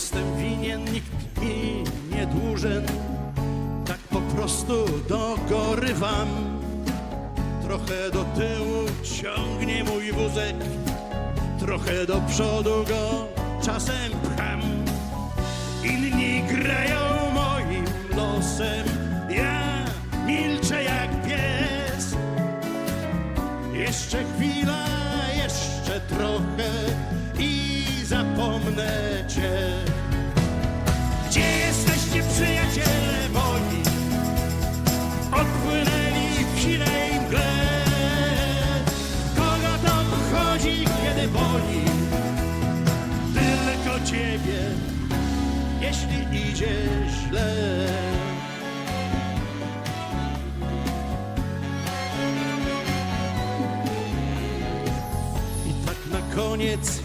jestem winien, nikt mi nie dłużen. Tak po prostu dogorywam. Trochę do tyłu ciągnie mój wózek, trochę do przodu go czasem pcham. Inni grają moim losem, ja milczę jak pies. Jeszcze chwila, jeszcze trochę i zapomnę cię. Obchodzi, kiedy boli? Tylko ciebie, jeśli idzie źle. I tak na koniec,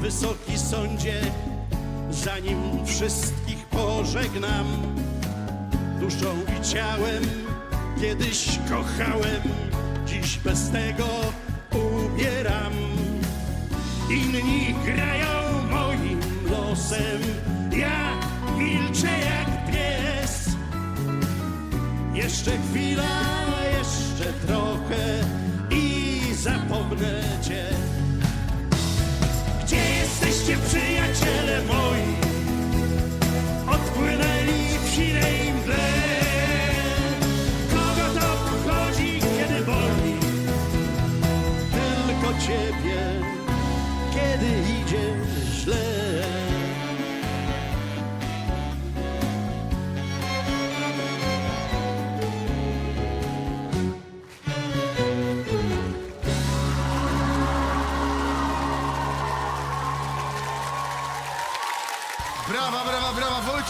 wysoki sądzie, zanim wszystkich pożegnam, duszą i ciałem kiedyś kochałem, dziś bez tego umieram. Grają moim losem, ja milczę jak pies. Jeszcze chwila, jeszcze trochę i zapomnę cię. Gdzie jesteście przyjaciele moi? Odpłynęli w sinej mgle. Kogo to obchodzi, kiedy boli? Tylko ciebie, kiedy idzie źle. Brawa, brawa, brawa, Wojciech.